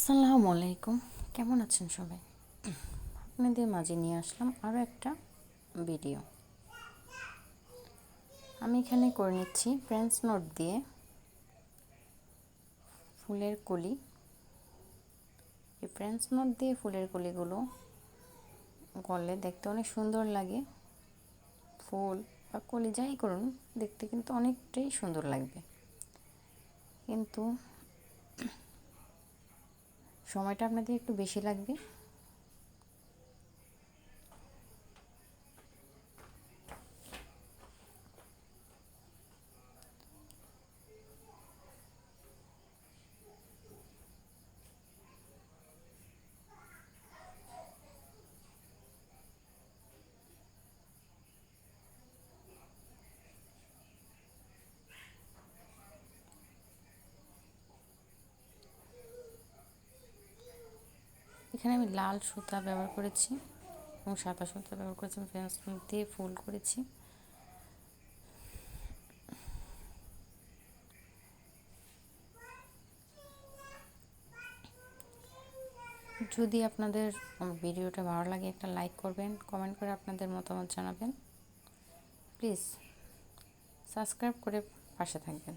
আসসালামু আলাইকুম। কেমন আছেন সবাই? আপনাদের মাঝে নিয়ে আসলাম আরও একটা ভিডিও আমি এখানে করে নিচ্ছি ফ্রেন্স নোট দিয়ে ফুলের কলি। এই ফ্রেন্স নোট দিয়ে ফুলের কলিগুলো করলে দেখতে অনেক সুন্দর লাগে। ফুল বা কলি যাই করুন, দেখতে কিন্তু অনেকটাই সুন্দর লাগবে। কিন্তু সময়টা আপনাদের একটু বেশি লাগবে। এখানে আমি লাল সুতা ব্যবহার করেছি এবং সাদা সুতা ব্যবহার করেছি ফেন্স দিয়ে ফুল করেছি। যদি আপনাদের ভিডিওটা ভালো লাগে, একটা লাইক করবেন, কমেন্ট করে আপনাদের মতামত জানাবেন। প্লিজ, সাবস্ক্রাইব করে পাশে থাকবেন।